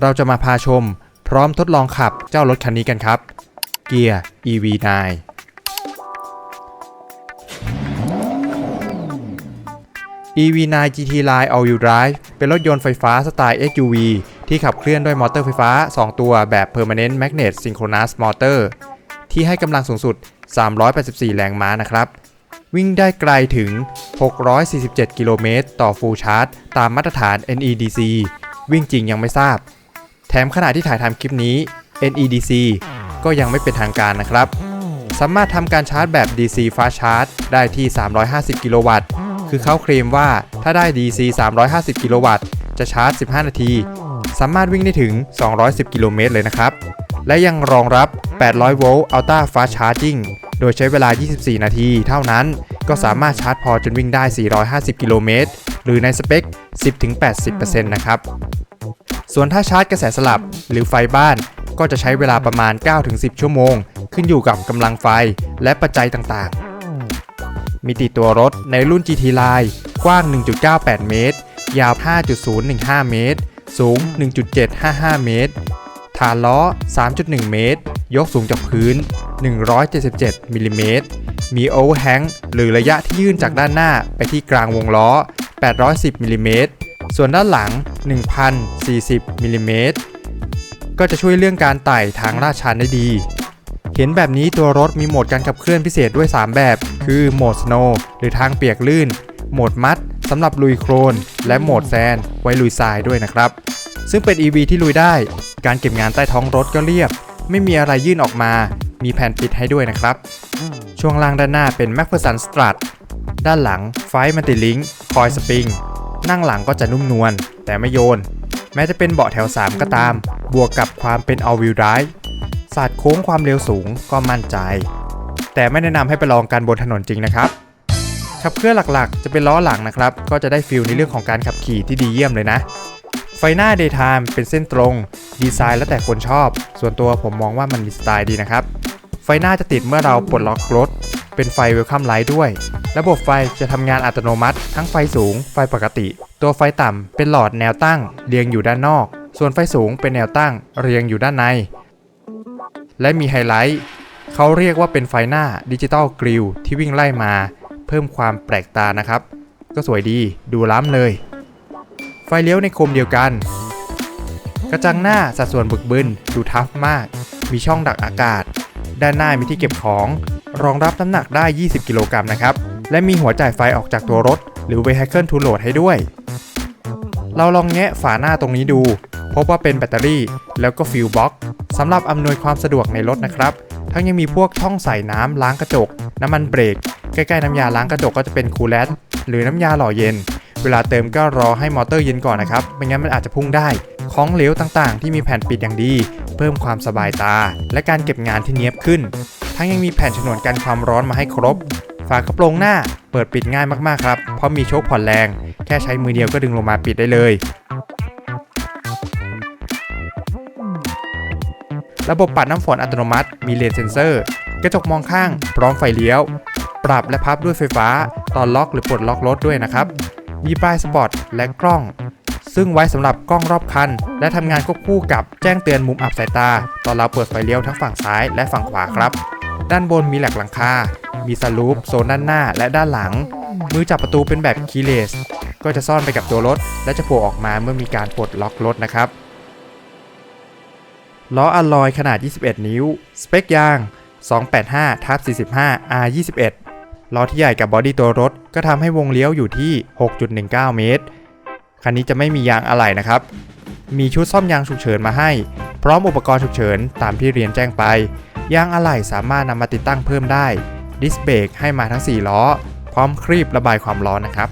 เราจะมาพาชม พร้อมทดลองขับเจ้ารถคันนี้กันครับ เกียร์ EV9 EV9 GT Line All Wheel Drive เป็นรถยนต์ไฟฟ้าสไตล์ SUV ที่ขับเคลื่อนด้วยมอเตอร์ไฟฟ้า 2 ตัวแบบ Permanent Magnet Synchronous Motor ที่ให้กำลังสูงสุด 384 แรงม้านะครับ วิ่งได้ไกลถึง 647 กิโลเมตรต่อ Full Charge ตามมาตรฐาน NEDC วิ่งจริงยังไม่ทราบ มขณะที่ถ่ายทำคลิปนี้ NEDC ก็ยังไม่เป็นทางการนะครับ สามารถทำการชาร์จแบบ DC Fast Charge ได้ที่ 350 กิโลวัตต์ คือเขาเคลมว่าถ้าได้ DC 350 กิโลวัตต์ จะชาร์จ 15 นาที สามารถวิ่งได้ถึง 210 กิโลเมตรเลยนะครับ และยังรองรับ 800 โวลต์ Ultra Fast Charging โดยใช้เวลา 24 นาที เท่านั้น ก็สามารถชาร์จพอจนวิ่งได้ 450 กิโลเมตร หรือในสเปค 10-80%นะครับ ส่วนถ้าชาร์จกระแสสลับหรือไฟบ้านก็จะใช้เวลาประมาณ 9-10 ชั่วโมง ขึ้นอยู่กับกำลังไฟและปัจจัยต่างๆ มิติตัวรถในรุ่น GT Line กว้าง 1.98 เมตร ยาว 5.015 เมตร สูง 1.755 เมตร ฐานล้อ 3.1 เมตร ยกสูงจากพื้น 177 มิลลิเมตร มีโอเวอร์แฮงหรือระยะที่ยื่นจากด้านหน้าไปที่กลางวงล้อ 810 มิลลิเมตร ส่วนด้านหลัง 1,040มิลลิเมตรก็จะช่วยเรื่องการไต่ทางลาดชันได้ดี เห็นแบบนี้ตัวรถมีโหมดการขับเคลื่อนพิเศษด้วย 3 แบบ คือโหมด Snow หรือทางเปียกลื่น โหมดมัดสำหรับลุยโครน และโหมดแซนไว้ลุยทรายด้วยนะครับ ซึ่งเป็น EV ที่ลุยได้ การเก็บงานใต้ท้องรถก็เรียบ ไม่มีอะไรยื่นออกมา มีแผ่นปิดให้ด้วยนะครับ ช่วงล่างด้านหน้าเป็น m a c p h e r s o n Strut ด้านหลังไฟมันติลิงคอยสปริง นั่งหลังก็จะนุ่มนวลแต่ไม่โยน แม้จะเป็นเบาะแถว 3 ก็ตาม บวกกับความเป็น all wheel drive ศาสตร์โค้งความเร็วสูงก็มั่นใจ แต่ไม่แนะนำให้ไปลองกันบนถนนจริงนะครับขับเคลื่อนหลักๆ จะเป็นล้อหลังนะครับ ก็จะได้ฟิลในเรื่องของการขับขี่ที่ดีเยี่ยมเลยนะ ไฟหน้า daytime เป็นเส้นตรง ดีไซน์แล้วแต่คนชอบ ส่วนตัวผมมองว่ามันมีสไตล์ดีนะครับ ไฟหน้าจะติดเมื่อเราปลดล็อกรถ เป็นไฟ welcome light ด้วย ระบบไฟจะทำงานอัตโนมัติ ทั้งไฟสูง ไฟปกติ ตัวไฟต่ำเป็นหลอดแนวตั้ง เรียงอยู่ด้านนอก ส่วนไฟสูงเป็นแนวตั้ง เรียงอยู่ด้านใน และมีไฮไลท์เขาเรียกว่าเป็นไฟหน้าดิจิตอลกริลที่วิ่งไล่มา เพิ่มความแปลกตานะครับ ก็สวยดีดูล้ำเลย ไฟเลี้ยวในโคมเดียวกัน กระจังหน้าสัดส่วนบึกบึนดูทัฟมาก มีช่องดักอากาศ ด้านหน้ามีที่เก็บของ รองรับน้ำหนักได้ 20 กิโลกรัมนะครับ และมีหัวจ่ายไฟออกจากตัวรถ หรือ Vehicle to Load ให้ด้วย เราลองแงะฝาหน้าตรงนี้ดู พบว่าเป็นแบตเตอรี่ แล้วก็ฟิลบ็อกสำหรับอำนวยความสะดวกในรถนะครับ ทั้งยังมีพวกช่องใส่น้ำล้างกระจก น้ำมันเบรก ใกล้ๆน้ำยาล้างกระจกก็จะเป็นคูลแลนต์หรือน้ำยาหล่อเย็น เวลาเติมก็รอให้มอเตอร์เย็นก่อนนะครับไม่งั้นมันอาจจะพุ่งได้ ของเหลวต่างๆ ที่มีแผ่นปิดอย่างดี เพิ่มความสบายตา และการเก็บงานที่เนียบขึ้น ทั้งยังมีแผ่นฉนวนกันความร้อนมาให้ครบ ฝากระโปรงหน้าเปิดปิดง่ายมากๆครับเพราะมีโชคผ่อนแรง แค่ใช้มือเดียวก็ดึงลงมาปิดได้เลย ระบบปัดน้ำฝนอัตโนมัติ มีเลนเซนเซอร์ กระจกมองข้าง พร้อมไฟเลี้ยว ปรับและพับด้วยไฟฟ้า ตอนล็อกหรือปลดล็อกรถด้วยนะครับ มีป้ายสปอตและกล้องซึ่งไว้สำหรับกล้องรอบคัน และทำงานควบคู่กับแจ้งเตือนมุมอับสายตา ตอนเราเปิดไฟเลี้ยวทั้งฝั่งซ้ายและฝั่งขวาครับ ด้านบนมีแหลกหลังคา มีสลูปโซนด้านหน้าและด้านหลัง มือจับประตูเป็นแบบคีย์เลส ก็จะซ่อนไปกับตัวรถ และจะโผล่ออกมาเมื่อมีการปลดล็อกรถนะครับล้ออะลอยขนาด 21 นิ้ว สเปคยาง 285ทับ45 R 21 ล้อที่ใหญ่กับบอดี้ตัวรถ ก็ทำให้วงเลี้ยวอยู่ที่ 6.19 เมตร คันนี้จะไม่มียางอะไหล่นะครับ มีชุดซ่อมยางฉุกเฉินมาให้ พร้อมอุปกรณ์ฉุกเฉินตามที่เรียนแจ้งไป ยางอะไหล่สามารถนำมาติดตั้งเพิ่มได้ ดิสเบรกให้มาทั้ง 4 ล้อ พร้อมครีบระบายความร้อนนะครับ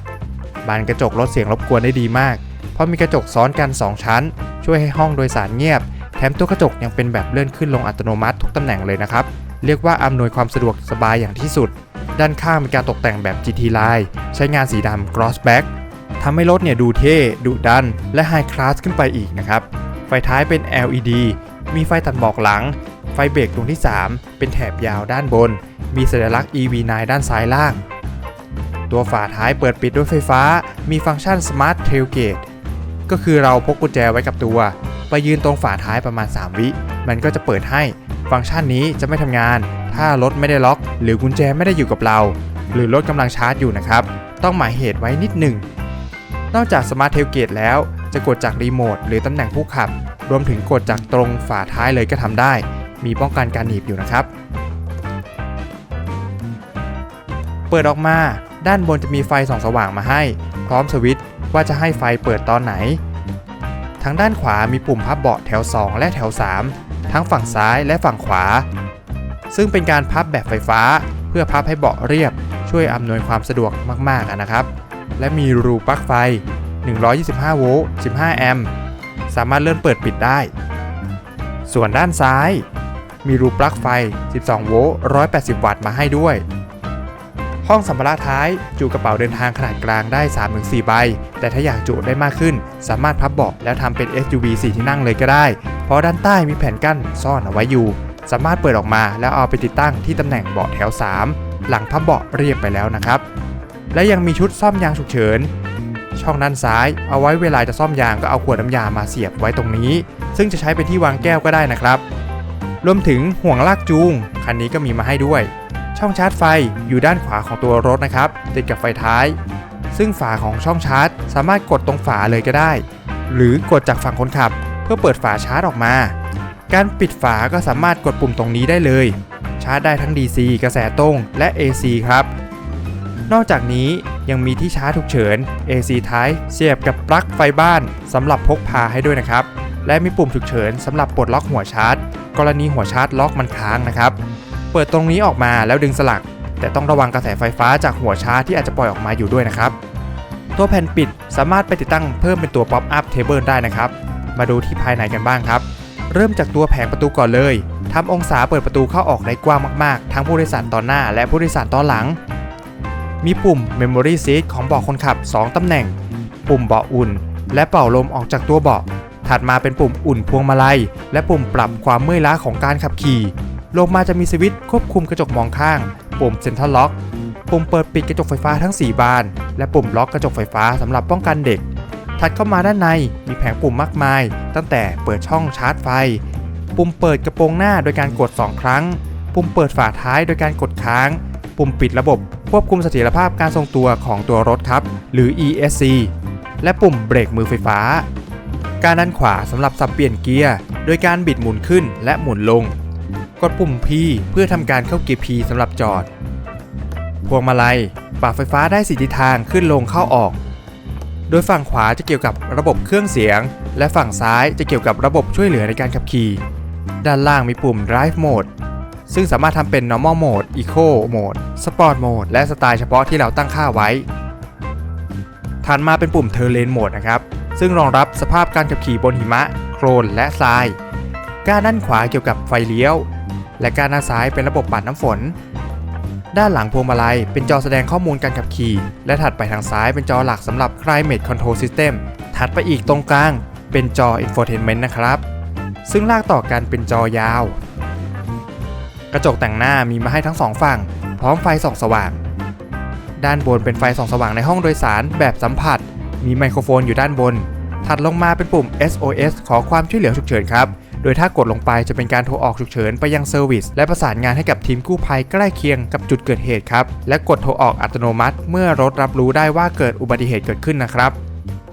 บานกระจกลดเสียงรบกวนได้ดีมาก เพราะมีกระจกซ้อนกัน 2 ชั้น ช่วยให้ห้องโดยสารเงียบ แถมตัวกระจกยังเป็นแบบเลื่อนขึ้นลงอัตโนมัติทุกตำแหน่งเลยนะครับ เรียกว่าอำนวยความสะดวกสบายอย่างที่สุด ด้านข้างมีการตกแต่งแบบ GT Line ใช้งานสีดำ Cross Back ทำให้รถเนี่ยดูเท่ดุดัน และ High Class ขึ้นไปอีกนะครับ ไฟท้ายเป็น LED มีไฟตัดหมอกหลัง ไฟเบรกดวงที่ 3 เป็นแถบยาวด้านบน มีสัญลักษณ์ EV9 ด้านซ้ายล่าง ตัวฝาท้ายเปิดปิดด้วยไฟฟ้า มีฟังก์ชัน Smart Tailgate ก็คือเราพกกุญแจไว้กับตัว ไปยืนตรงฝาท้ายประมาณ 3 วิ มันก็จะเปิดให้ ฟังก์ชันนี้จะไม่ทำงาน ถ้ารถไม่ได้ล็อก หรือกุญแจไม่ได้อยู่กับเรา หรือรถกำลังชาร์จอยู่นะครับ ต้องหมายเหตุไว้นิดหนึ่ง นอกจากสมาร์ทเทลเกตแล้ว จะกดจากรีโมทหรือตำแหน่งผู้ขับ รวมถึงกดจากตรงฝาท้ายเลยก็ทำได้ มีป้องกันการหนีบอยู่นะครับ เปิดออกมาด้านบนจะมีไฟส่องสว่างมาให้ พร้อมสวิตช์ว่าจะให้ไฟเปิดตอนไหน ทางด้านขวามีปุ่มพับเบาะแถว 2 และแถว 3 ทั้งฝั่งซ้ายและฝั่งขวา ซึ่งเป็นการพับแบบไฟฟ้า เพื่อพับให้เบาะเรียบ ช่วยอำนวยความสะดวกมากๆนะครับ และมีรูปลั๊กไฟ 125 โวลต์ 15 แอมป์ สามารถเลื่อนเปิดปิดได้ ส่วนด้านซ้าย มีรูปลั๊กไฟ 12 โวลต์ 180 วัตต์มาให้ด้วย ห้องสัมภาระท้ายจุกระเป๋าเดินทางขนาดกลางได้ 3-4 ใบ แต่ถ้าอยากจุได้มากขึ้น สามารถพับเบาะแล้วทำเป็น SUV 4 ที่นั่งเลยก็ได้ เพราะด้านใต้มีแผ่นกั้นซ่อนเอาไว้อยู่ สามารถเปิดออกมาแล้วเอาไปติดตั้งที่ตำแหน่งเบาะแถว 3 หลังพับเบาะเรียบไปแล้วนะครับ และยังมีชุดซ่อมยางฉุกเฉิน ช่องด้านซ้าย เอาไว้เวลาจะซ่อมยางก็เอาขวดน้ำยามาเสียบไว้ตรงนี้ ซึ่งจะใช้เป็นที่วางแก้วก็ได้นะครับ รวมถึงห่วงลากจูง คันนี้ก็มีมาให้ด้วย ช่องชาร์จไฟอยู่ด้านขวาของตัวรถนะครับ ติดกับไฟท้าย ซึ่งฝาของช่องชาร์จ สามารถกดตรงฝาเลยก็ได้ หรือกดจากฝั่งคนขับ เพื่อเปิดฝาชาร์จออกมา การปิดฝาก็สามารถกดปุ่มตรงนี้ได้เลย ชาร์จได้ทั้ง DC กระแสตรงและ AC ครับ นอกจากนี้ยังมีที่ชาร์จฉุกเฉิน AC Type เสียบกับปลั๊กไฟบ้านสำหรับพกพาให้ด้วยนะครับ และมีปุ่มฉุกเฉินสำหรับปลดล็อกหัวชาร์จ กรณีหัวชาร์จล็อกมันค้างนะครับ เปิดตรงนี้ออกมาแล้วดึงสลัก แต่ต้องระวังกระแสไฟฟ้าจากหัวชาร์จที่อาจจะปล่อยออกมาอยู่ด้วยนะครับ ตัวแผ่นปิดสามารถไปติดตั้งเพิ่มเป็นตัว Pop Up Table ได้นะครับ มาดูที่ภายในกันบ้างครับ เริ่มจากตัวแผงประตูก่อนเลยทำองศาเปิดประตูเข้าออกได้กว้างมากๆ ทั้งผู้โดยสารตอนหน้าและผู้โดยสารตอนหลัง มีปุ่ม Memory Seat ของเบาะคนขับ 2 ตำแหน่ง ปุ่มเบาะอุ่น และเป่าลมออกจากตัวเบาะ ถัดมาเป็นปุ่มอุ่นพวงมาลัย และปุ่มปรับความเมื่อยล้าของการขับขี่ ลงมาจะมีสวิตช์ควบคุมกระจกมองข้าง ปุ่ม Center Lock ปุ่มเปิดปิดกระจกไฟฟ้าทั้ง 4 บาน และปุ่มล็อกกระจกไฟฟ้าสำหรับป้องกันเด็ก ถัดเข้ามาด้านในมีแผงปุ่มมากมาย ตั้งแต่เปิดช่องชาร์จไฟ ปุ่มเปิดกระโปรงหน้าโดยการกด 2 ครั้ง ปุ่มเปิดฝาท้ายโดยการกดค้าง ปุ่มปิดระบบควบคุมเสถียรภาพการทรงตัวของตัวรถครับ หรือ ESC และปุ่มเบรกมือไฟฟ้า การด้านขวาสำหรับสับเปลี่ยนเกียร์ โดยการบิดหมุนขึ้นและหมุนลง กดปุ่ม P เพื่อทำการเข้าเกียร์ P สำหรับจอด พวงมาลัยปรับไฟฟ้าได้สีทิศทางขึ้นลงเข้าออก โดยฝั่งขวาจะเกี่ยวกับระบบเครื่องเสียง และฝั่งซ้ายจะเกี่ยวกับระบบช่วยเหลือในการขับขี่ ด้านล่างมีปุ่ม Drive Mode ซึ่งสามารถทำเป็น normal mode, eco mode, sport mode และสไตล์เฉพาะที่เราตั้งค่าไว้ ถัดมาเป็นปุ่ม terrain mode นะครับ ซึ่งรองรับสภาพการขับขี่บนหิมะ โคลน และทราย ก้านด้านขวาเกี่ยวกับไฟเลี้ยว และก้านด้านซ้ายเป็นระบบปัดน้ำฝน ด้านหลังพวงมาลัยเป็นจอแสดงข้อมูลการขับขี่ และถัดไปทางซ้ายเป็นจอหลักสำหรับ Climate Control System ถัดไปอีกตรงกลางเป็นจอ Infotainment นะครับซึ่งลากต่อกันเป็นจอยาว กระจกแต่งหน้ามีมาให้ทั้งสองฝั่ง พร้อมไฟส่องสว่าง ด้านบนเป็นไฟส่องสว่างในห้องโดยสารแบบสัมผัส มีไมโครโฟนอยู่ด้านบน ถัดลงมาเป็นปุ่ม SOS ขอความช่วยเหลือฉุกเฉินครับ โดยถ้ากดลงไปจะเป็นการโทรออกฉุกเฉินไปยังเซอร์วิสและประสานงานให้กับทีมกู้ภัยใกล้เคียงกับจุดเกิดเหตุครับ และกดโทรออกอัตโนมัติ เมื่อรถรับรู้ได้ว่าเกิดอุบัติเหตุเกิดขึ้นนะครับ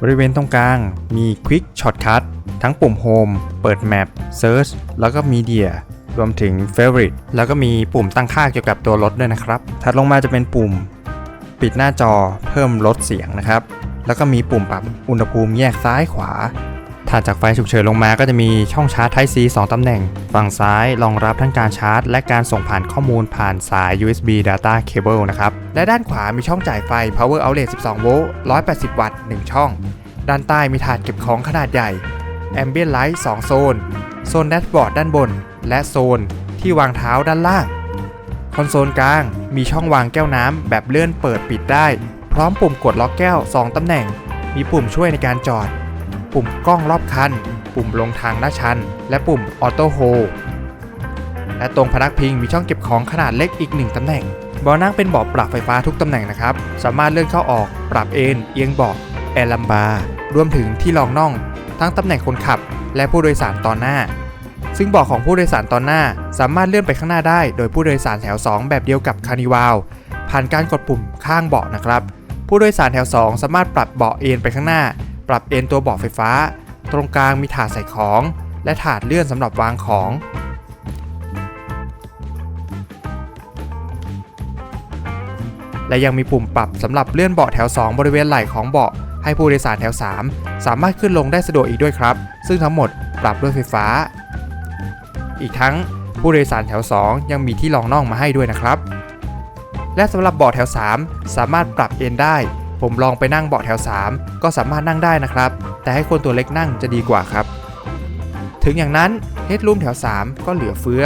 บริเวณตรงกลางมี Quick Shortcut ทั้งปุ่ม Home เปิด Map Search แล้วก็ Media รวมถึง Favorite แล้วก็มีปุ่มตั้งค่าเกี่ยวกับตัวรถด้วยนะครับ ถัดลงมาจะเป็นปุ่มปิดหน้าจอเพิ่มลดเสียงนะครับ แล้วก็มีปุ่มปรับอุณหภูมิแยกซ้ายขวา ถัดจากไฟฉุกเฉินลงมาก็จะมีช่องชาร์จ Type C 2ตำแหน่ง ฝั่งซ้ายรองรับทั้งการชาร์จ และการส่งผ่านข้อมูลผ่านสาย USB Data Cable นะครับ และด้านขวามีช่องจ่ายไฟ Power Outlet 12 โวลต์ 180 วัตต์ 1 ช่อง ด้านใต้มีถาดเก็บของขนาดใหญ่ Ambient Light 2 โซน โซนแดชบอร์ดด้านบน และโซนที่วางเท้าด้านล่าง คอนโซลกลางมีช่องวางแก้วน้ำแบบเลื่อนเปิดปิดได้ พร้อมปุ่มกดล็อกแก้ว 2ตำแหน่ง มีปุ่มช่วยในการจอด ปุ่มกล้องรอบคัน ปุ่มลงทางลาชัน และปุ่มออโต้โฮและตรงพนักพิงมีช่องเก็บของขนาดเล็กอีกหนึ่งตำแหน่งเบาะนั่งเป็นเบาะปรับไฟฟ้าทุกตำแหน่งนะครับ สามารถเลื่อนเข้าออก ปรับเอนเอียงเบาะแอร์ลัมบาร์รวมถึงที่รองน่อง ทั้งตำแหน่งคนขับ และผู้โดยสารตอนหน้า ซึ่งเบาะของผู้โดยสารตอนหน้า สามารถเลื่อนไปข้างหน้าได้ โดยผู้โดยสารแถว 2 แบบเดียวกับคานิวาลผ่านการกดปุ่มข้างเบาะนะครับ ผู้โดยสารแถว 2 สามารถปรับเบาะเอนไปข้างหน้า ปรับเอนตัวเบาะไฟฟ้า ตรงกลางมีถาดใส่ของ และถาดเลื่อนสำหรับวางของและยังมีปุ่มปรับสำหรับเลื่อนเบาะแถว 2 บริเวณไหล่ของเบาะให้ผู้โดยสารแถว 3 สามารถขึ้นลงได้สะดวกอีกด้วยครับ ซึ่งทั้งหมดปรับด้วยไฟฟ้า อีกทั้งผู้โดยสารแถว 2 ยังมีที่รองน่องมาให้ด้วยนะครับ และสำหรับเบาะแถว 3 สามารถปรับเอนได้ ผมลองไปนั่งเบาะแถว 3 ก็สามารถนั่งได้นะครับ แต่ให้คนตัวเล็กนั่งจะดีกว่าครับ ถึงอย่างนั้นเฮดรูมแถว 3 ก็เหลือเฟือ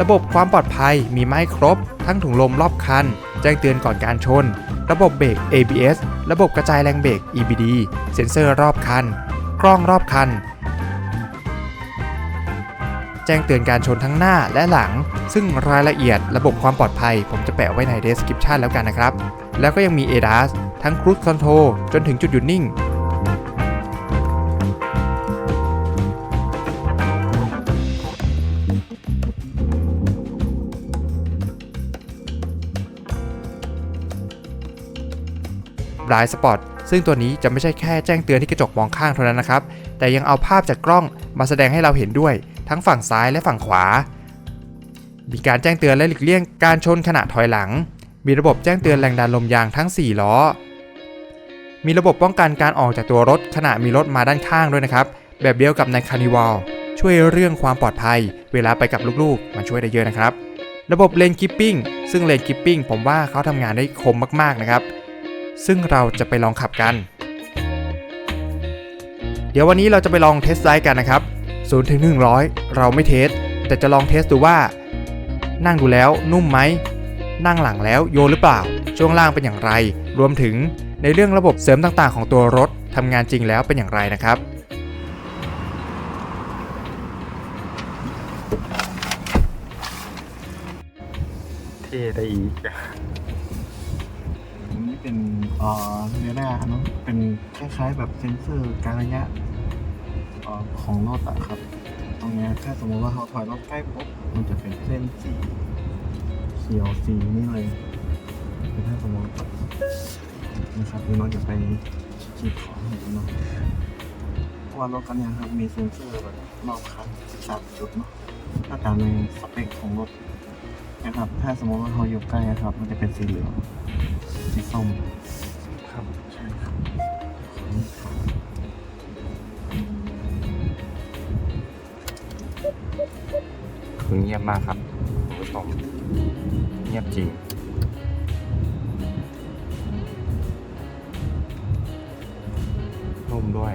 ระบบความปลอดภัยมีไม้ครบ ทั้งถุงลมรอบคัน แจ้งเตือนก่อนการชน ระบบเบรก ABS ระบบกระจายแรงเบรก EBD เซ็นเซอร์รอบคัน กล้องรอบคัน จ้งเตือนการชนทั้งหน้าและหลัง ซึ่งรายละเอียดระบบความปลอดภัย ผมจะแปะไว้ใน description แล้วกันนะครับ แล้วก็ยังมี ADAS ทั้ง Cruise Control จนถึงจุดหยุดนิ่งบลายสปอตซึ่งตัวนี้จะไม่ใช่แค่แจ้งเตือนที่กระจกมองข้างเท่านั้นนะครับ แต่ยังเอาภาพจากกล้องมาแสดงให้เราเห็นด้วย ทั้งฝั่งซ้ายและฝั่งขวา มีการแจ้งเตือนและหลีกเลี่ยงการชนขณะถอยหลัง มีระบบแจ้งเตือนแรงดันลมยางทั้ง 4 ล้อ มีระบบป้องกันการออกจากตัวรถขณะมีรถมาด้านข้างด้วยนะครับ แบบเดียวกับในคานิว a ลช่วยเรื่องความปลอดภัย เวลาไปกับลูกๆ มันช่วยได้เยอะนะครับ ระบบเลนคิปปิ้งซึ่งเลนคิปปิ้งผมว่าเขาทำงานได้คมมากๆนะครับ ซึ่งเราจะไปลองขับกัน เดี๋ยววันนี้เราจะไปลองเทสไ i ด์กันนะครับ 0ถึง100 เราไม่เทส แต่จะลองเทสดูว่า นั่งดูแล้วนุ่มไหม นั่งหลังแล้วโยนหรือเปล่า ช่วงล่างเป็นอย่างไร รวมถึงในเรื่องระบบเสริมต่างๆ ของตัวรถทำงานจริงแล้วเป็นอย่างไรนะครับเท่ได้อีกอันนี้เป็นเอ่อเรดาร์เนาะเป็นคล้ายๆแบบเซ็นเซอร์การระยะเอ่อ ของรถอะครับ ตรงนี้ถ้าสมมติว่าเขาถอยรถใกล้ปุ๊บมันจะเป็นเส้นสีเขียวสีนี่เลยคือถ้าสมมตินะครับพี่น้องจะไปจีบของเห็นเนาะว่ารถคันนี้ครับมีเซ็นเซอร์แบบรอบคันสามจุดเนาะถ้าตามในสเปคของรถนะครับ ถ้าสมมติว่าเขาอยู่ใกล้อะครับ มันจะเป็นสีเหลืองสีส้ม คือเงียบมากครับคุณผู้ชมเงียบจริง นุ่มด้วย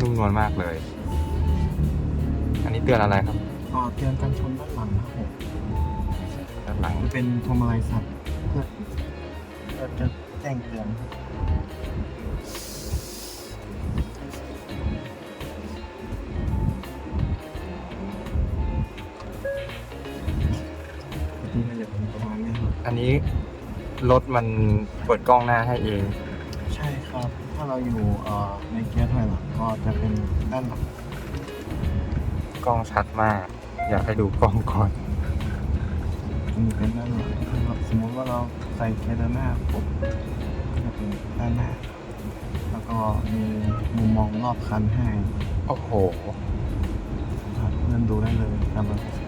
นุ่มนวลมากเลย อันนี้เตือนอะไรครับอ๋อเตือนการชนด้านหลังครับผมด้านหลังเป็นพวงมาลัยสัตว์เพื่อเพื่อจะแจ้งเตือน อันนี้รถมันเปิดกล้องหน้าให้เอง ใช่ครับ ถ้าเราอยู่เอ่อในเกียร์ถอยหลังก็จะเป็นด้านหลังกล้องชัดมาก อยากให้ดูกล้องก่อน จะมีเป็นด้านหลังนะครับสมมติว่าเราใส่เกียร์เดินหน้าปุ๊บก็จะเป็นด้านหน้า แล้วก็มีมุมมองรอบคันให้โอ้โห สัมผัสเพื่อนดูได้เลยตามระบ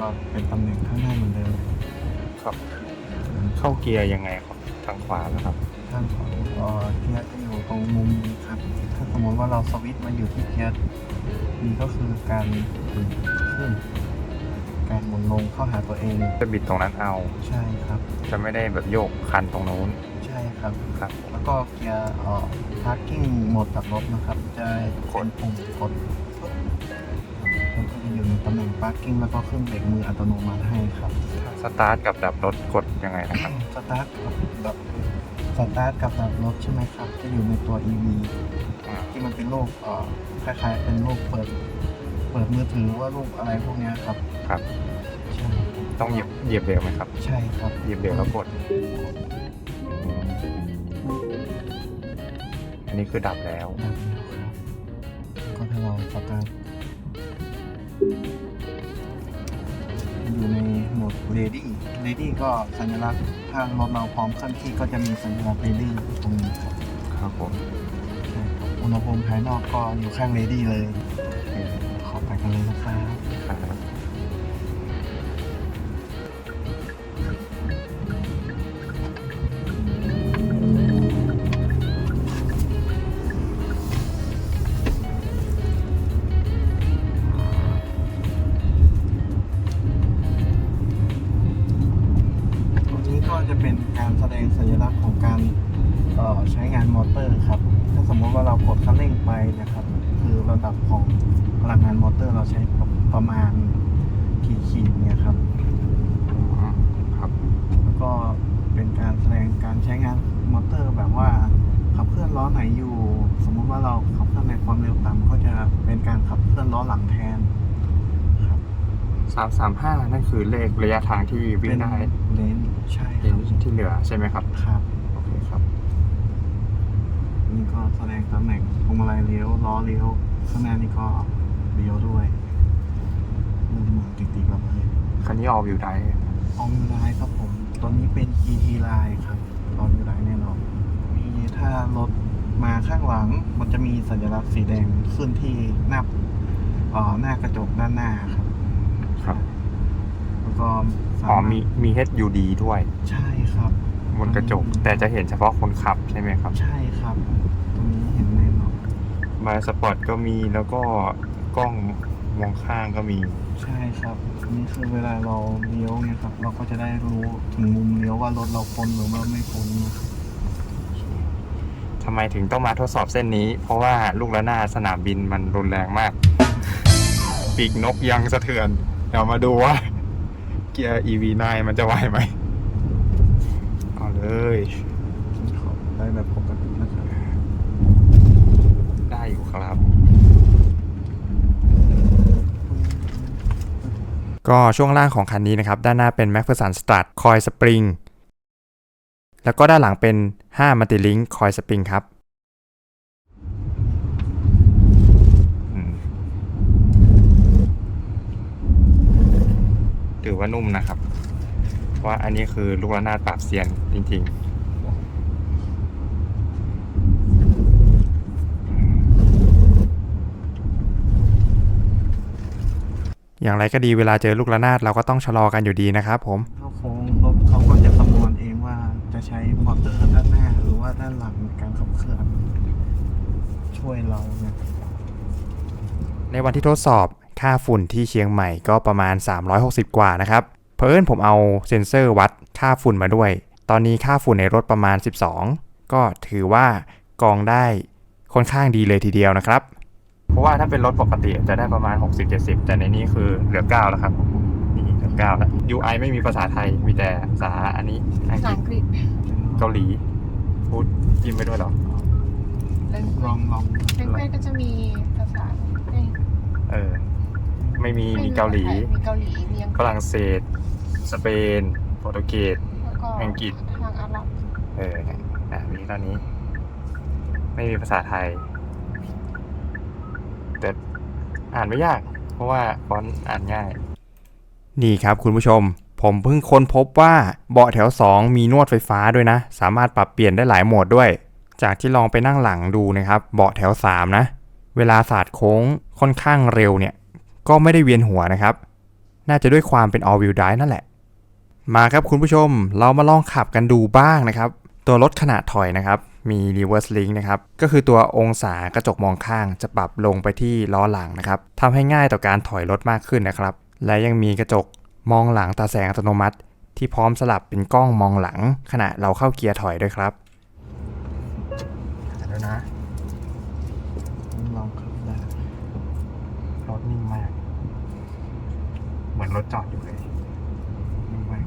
นี่ก็เป็นตำแหน่งข้างหน้าเหมือนเดิมครับ เข้าเกียร์ยังไงครับทางขวาแล้วครับข้างของเอ่อเกียร์จะอยู่ตรงมุมนี้ครับ ถ้าสมมติว่าเราสวิตช์มาอยู่ที่เกียร์นี้ก็คือการขึ้น การหมุนลงเข้าหาตัวเอง จะบิดตรงนั้นเอา ใช่ครับ จะไม่ได้แบบโยกคันตรงนู้นใช่ครับ ครับแล้วก็เกียร์เอ่อ parking โหมดกับรถนะครับ จะเป็นปุ่มกดปุ๊บมัน ก็จะอยู่ในตำแหน่ง parking แล้วก็ขึ้นเบรกมืออัตโนมัติให้ครับสตาร์ทกับดับรถกดยังไงนะครับสตาร์ทกับแบบสตาร์ทกับแบบรถใช่ไหมครับ จะอยู่ในตัว EV ที่มันเป็นรูปเอ่อคล้ายๆ เป็นรูปเปิด เปิดมือถือว่ารูปอะไรพวกเนี้ยครับครับใช่ต้องเหยียบเหยียบเบรกไหมครับ ใช่ครับเหยียบเบรกแล้วกด อันนี้คือดับแล้วดับแล้วครับก็ถ้าเราสตาร์ท อยู่ในโหมด Lady Lady ก็สัญลักษณ์ทางรถเราพร้อมเคลื่อนที่ก็จะมีสัญลักษณ์ Lady ตรงนี้ครับครับผมอุณหภูมิภายนอกก็อยู่ข้าง Lady เลยขอไปกันเลยนะครับ จะเป็นการแสดงสัญลักษณ์ของการเอ่อใช้งานมอเตอร์ครับ ถ้าสมมติว่าเรากดคันเร่งไปนะครับ คือระดับของพลังงานมอเตอร์เราใช้ประมาณกี่ขีดเนี่ยครับอืมครับแล้วก็เป็นการแสดงการใช้งานมอเตอร์แบบว่าขับเคลื่อนล้อไหนอยู่ สมมุติว่าเราขับเคลื่อนในความเร็วต่ำก็จะเป็นการขับเคลื่อนล้อหลังแทนครับสามสามห้านั่นคือเลขระยะทางที่วิ่งได้เลน ใช่คเลรันบที่เหลือใช่ไหมครับ ครับโอเคครับ นี่ก็แสดงตำแหน่งพวงมาลัยเลี้ยวล้อเลี้ยวข้างหน้านี่ก็เลี้ยวด้วยมันเหมือนติดๆกันเลยคันนี้ออกอยู่ได้ออมยูไลน์ครับผม ตอนนี้เป็น GT Line ครับออมยูไลน์แน่นอนมีถ้ารถมาข้างหลังมันจะมีสัญลักษณ์สีแดงขึ้นที่หน้าเอ่อหน้ากระจกด้านหน้าครับ ครับ แล้วก็สา อ๋อมารถมีมี HUD ด้วย ใช่ครับ บนกระจก แต่จะเห็นเฉพาะคนขับใช่ไหมครับ ใช่ครับ ตรงนี้เห็นแน่นอนมาสปอร์ตก็มีแล้วก็กล้องมองข้างก็มี ใช่ครับอันนี่คือเวลาเราเลี้ยวเนี่ยครับ เราก็จะได้รู้ถึงมุมเลี้ยวว่ารถเราพ้นหรือว่าไม่พ้นนะครับทำไมถึงต้องมาทดสอบเส้นนี้ เพราะว่าลูกระนาดสนามบินมันรุนแรงมาก ปีกนกยังสะเทือน เดี๋ยวมาดูว่าเกียร์ EV9 มันจะไหวไหมเอาเลยขอได้แบบปกตินะครับได้อยู่ครับ ก็ช่วงล่างของคันนี้นะครับ ด้านหน้าเป็น m a c p h e r s o n Strut Coil Spring แล้วก็ด้านหลังเป็น 5 m u l t i l i n k Coil Spring ครับ อืม ถือว่านุ่มนะครับเพราะว่าอันนี้คือลูกระนาดปราบเซียนจริงอย่างไรก็ดีเวลาเจอลูกระนาดเราก็ต้องชะลอกันอยู่ดีนะครับผมเข้าโค้งรถเขาก็จะคำนวณเองว่าจะใช้มอเตอร์ด้านหน้า หรือว่าด้านหลังในการขับเคลื่อนช่วยเราเนี่ยในวันที่ทดสอบ ค่าฝุ่นที่เชียงใหม่ก็ประมาณ 360 กว่านะครับ เพิ่นผมเอาเซ็นเซอร์วัดค่าฝุ่นมาด้วย ตอนนี้ค่าฝุ่นในรถประมาณ 12 ก็ถือว่ากองได้ค่อนข้างดีเลยทีเดียวนะครับๆเพราะว่าถ้าเป็นรถปกติจะได้ประมาณ 60-70 แต่ในนี้คือเหลือ 9 แล้วครับ นี่เหลือ9แล้ว UI ไม่มีภาษาไทย มีแต่ภาษาอันนี้อังภากฤษษาอังกฤษเกาหลีพูดยิ้มไปด้วยเหรอเล่นลองลองเล่นก็จะมีภาษาเอ้ยเออ ไม่มีมีเกาหลีมีเกาหลีมีอังกฝฤษรั่งเศส สเปนโปรตุเกส แล้วก็อังกฤษ ทางอาหรับเออเนี่ยอะมีตอนนี้ ไม่มีภาษาไทย แต่อ่านไม่ยาก เพราะว่าฟอนต์อ่านง่าย นี่ครับคุณผู้ชม ผมเพิ่งค้นพบว่าเบาะแถว 2 มีนวดไฟฟ้าด้วยนะ สามารถปรับเปลี่ยนได้หลายโหมดด้วย จากที่ลองไปนั่งหลังดูนะครับ เบาะแถว 3 นะ เวลาสาดโค้งค่อนข้างเร็วเนี่ย ก็ไม่ได้เวียนหัวนะครับ น่าจะด้วยความเป็น all wheel drive นั่นแหละ มาครับคุณผู้ชมเรามาลองขับกันดูบ้างนะครับ ตัวรถขนาดถอยนะครับ มี reverse link นะครับ ก็คือตัวองศากระจกมองข้างจะปรับลงไปที่ล้อหลังนะครับทำให้ง่ายต่อการถอยรถมากขึ้นนะครับ และยังมีกระจกมองหลังตาแสงอัตโนมัติ ที่พร้อมสลับเป็นกล้องมองหลัง ขณะเราเข้าเกียร์ถอยด้วยครับแล้วนะลองขับได้รถนิ่งมาก มือนรถจอดอยู่เลยนิ่มาก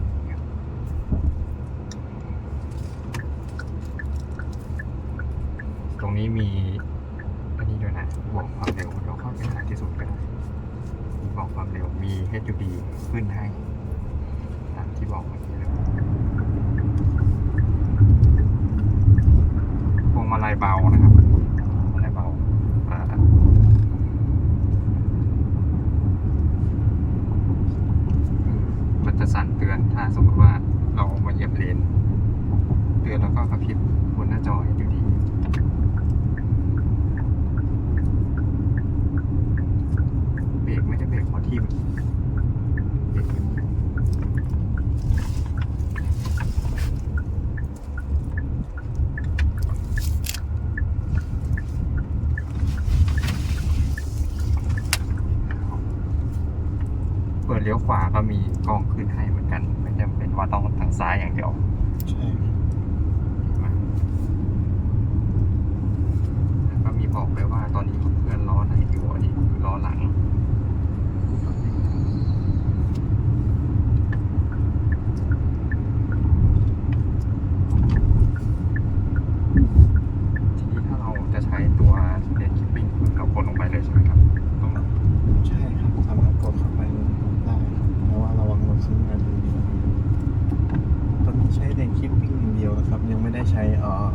ตรงนี้มีอันนี้ด้วยนะบอกความเร็วเราเข้าไปหาที่สุดก็ได้บอกความเร็วมี HUD ขึ้นให้ เบานะครับอะไรเบาอ่ามันจะสั่นเตือนถ้าสมมติว่าเรามาเหยียบเลน เตือนแล้วก็กระพริบบนหน้าจอให้อยู่ดี เบรกไม่ได้เบรกหัวทิ่มเบรกมันเปิดเลี้ยวขวาก็มีกล้อง ขึ้นให้เหมือนกัน ไม่จำเป็นว่าต้องทางซ้ายอย่างเดียว ใช่ครับ แล้วก็มีบอกเลยว่าตอนนี้เพื่อนล้อไหนอยู่อันนี้คือล้อหลัง ทีนี้ถ้าเราจะใช้ตัวเดนคิปปิ้งคือเรากดลงไปเลยใช่ไหมครับต้อง ใช่ครับสามารถกดเข้าไปได้ครับแต่ว่าระวังรถซึ่งกันดีตอนนี้ใช้เดนคิปปิ้งอย่างเดียวนะครับ ยังไม่ได้ใช้เอ่อ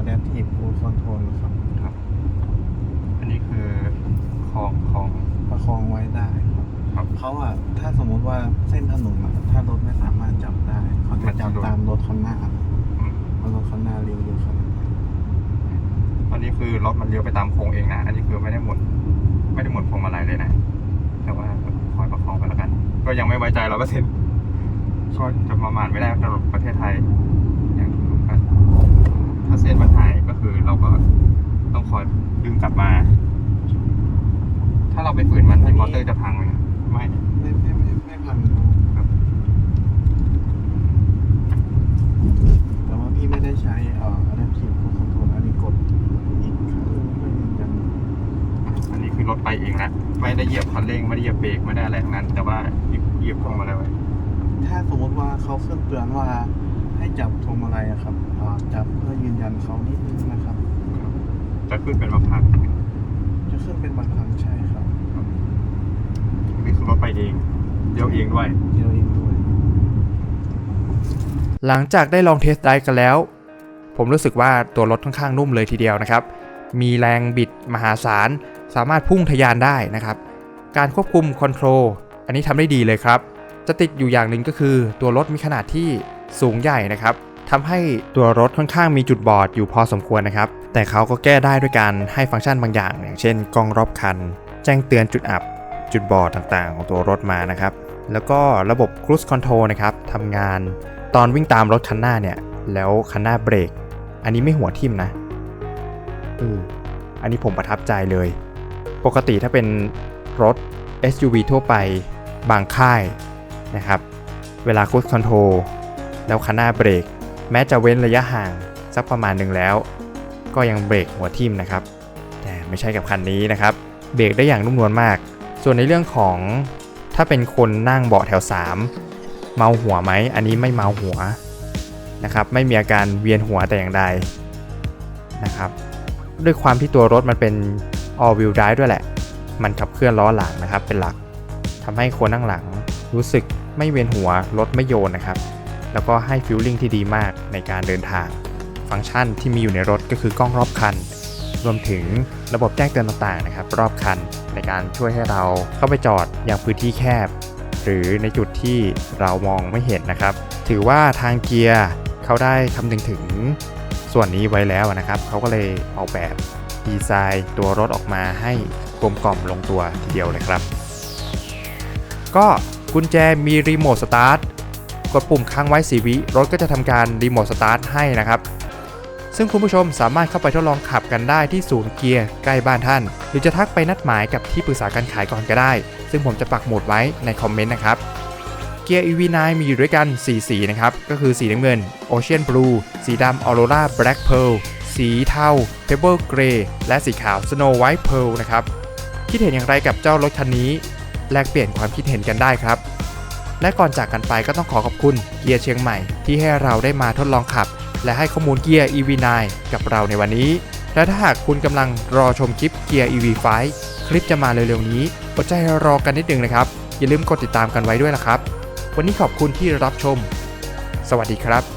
Adaptive Cruise Control นะครับ ครับ อันนี้คือคลองคลอง ประคองไว้ได้ครับ ครับ เขาอะถ้าสมมุติว่าเส้นถนนอะถ้ารถไม่สามารถจับได้เขาจะจับตามรถคันหน้าอืมว่ารถคันหน้าเร็วหรือคันหน้าตอนนี้คือรถมันเลี้ยวไปตามโค้งเองนะ อันนี้คือไม่ได้หมุนไม่ได้หมุนพวงมาลัยเลยนะ แต่ว่าคอยประคองไปแล้วกัน ก็ยังไม่ไว้ใจร้อยเปอร์เซ็นต์ก็จะประมาทไม่ได้สำหรับประเทศไทย อย่างที่รู้กัน ถ้าเส้นมันหายก็คือเราก็ต้องคอยดึงกลับมา ถ้าเราไปฝืนมันที่มอเตอร์จะพังไหมครับ ไม่ไม่ไม่ไม่ไม่พันครับแต่ว่าพี่ไม่ได้ใช้เอ่อ Adaptive Cruise Control อันนี้กดอีกครั้งหนึ่งเพื่อยืนยันอันนี้คือรถไปเองแล้วไม่ได้เหยียบคันเร่งไม่ได้เหยียบเบรกไม่ได้อะไรทั้งนั้น แต่ว่าเหยียบพวงมาลัยไว้ถ้าสมมติว่าเขาขึ้นเตือนว่าให้จับพวงมาลัยอะครับอ่าจับเพื่อยืนยันเขานิดนึงนะครับ จะขึ้นเป็นบางครั้งจะขึ้นเป็นบางครั้งใช่ครับ นี่คือรถไปเองเดี๋ยวเองด้วย เดียวเองด้วย หลังจากได้ลองเทสไดรฟ์กันแล้ว ผมรู้สึกว่าตัวรถค่อนข้างนุ่มเลยทีเดียวนะครับ มีแรงบิดมหาศาล สามารถพุ่งทะยานได้นะครับ การควบคุมคอนโทรลอันนี้ทำได้ดีเลยครับ จะติดอยู่อย่างหนึ่งก็คือตัวรถมีขนาดที่สูงใหญ่นะครับทำให้ตัวรถค่อนข้างมีจุดบอดอยู่พอสมควรนะครับ แต่เขาก็แก้ได้ด้วยการให้ฟังก์ชันบางอย่าง อย่างเช่นกล้องรอบคัน แจ้งเตือนจุดอับ จุดบอดต่างๆ ของตัวรถมานะครับ แล้วก็ระบบ Cruise Control นะครับทำงานตอนวิ่งตามรถคันหน้าเนี่ย แล้วคันหน้าเบรก อันนี้ไม่หัวทิ่มนะเอออันนี้ผมประทับใจเลย ปกติถ้าเป็นรถ SUV ทั่วไปบางค่ายนะครับ เวลา Cruise Control แล้วคันหน้าเบรก แม้จะเว้นระยะห่างสักประมาณหนึ่งแล้ว ก็ยังเบรกหัวทิ่มนะครับ แต่ไม่ใช่กับคันนี้นะครับ เบรกได้อย่างนุ่มนวลมาก ส่วนในเรื่องของถ้าเป็นคนนั่งเบาะแถว 3 เมาหัวไหม อันนี้ไม่เมาหัวนะครับ ไม่มีอาการเวียนหัวแต่อย่างใดนะครับ ด้วยความที่ตัวรถมันเป็น all wheel drive ด้วยแหละ มันขับเคลื่อนล้อหลังนะครับ เป็นหลักทำให้คนนั่งหลังรู้สึกไม่เวียนหัว รถไม่โยนนะครับ แล้วก็ให้ฟิลลิ่งที่ดีมากในการเดินทาง ฟังก์ชันที่มีอยู่ในรถก็คือกล้องรอบคัน รวมถึงระบบแจ้งเตือนต่างๆนะครับ รอบคัน ในการช่วยให้เราเข้าไปจอดอย่างพื้นที่แคบ หรือในจุดที่เรามองไม่เห็นนะครับ ถือว่าทางเกียร์เขาได้คำนึงถึงส่วนนี้ไว้แล้วนะครับเขาก็เลยออกแบบดีไซน์ตัวรถออกมาให้กลมกล่อมลงตัวทีเดียวเลยครับ ก็กุญแจมีรีโมทสตาร์ทกดปุ่มค้างไว้ 4 วิรถก็จะทำการรีโมทสตาร์ทให้นะครับ ซึ่งคุณผู้ชมสามารถเข้าไปทดลองขับกันได้ที่ศูนย์เกียร์ใกล้บ้านท่าน หรือจะทักไปนัดหมายกับที่ปรึกษาการขายก่อนก็ได้ ซึ่งผมจะปักหมุดไว้ในคอมเมนต์นะครับเกียร์ EV9 มีอยู่ด้วยกัน 4 สีนะครับ ก็คือสีน้ำเงิน Ocean Blue สีดำ Aurora Black Pearl สีเทา Pebble Grey และสีขาว Snow White Pearl นะครับ คิดเห็นอย่างไรกับเจ้ารถคันนี้ แลกเปลี่ยนความคิดเห็นกันได้ครับ และก่อนจากกันไปก็ต้องขอขอบคุณเกียร์เชียงใหม่ที่ให้เราได้มาทดลองขับ และให้ข้อมูลเกียร์ EV9 กับเราในวันนี้ และถ้าหากคุณกำลังรอชมคลิปเกียร์ EV5 คลิปจะมาเร็วๆนี้อดใจรอกันนิดนึงนะครับ อย่าลืมกดติดตามกันไว้ด้วยล่ะครับ วันนี้ขอบคุณที่รับชม สวัสดีครับ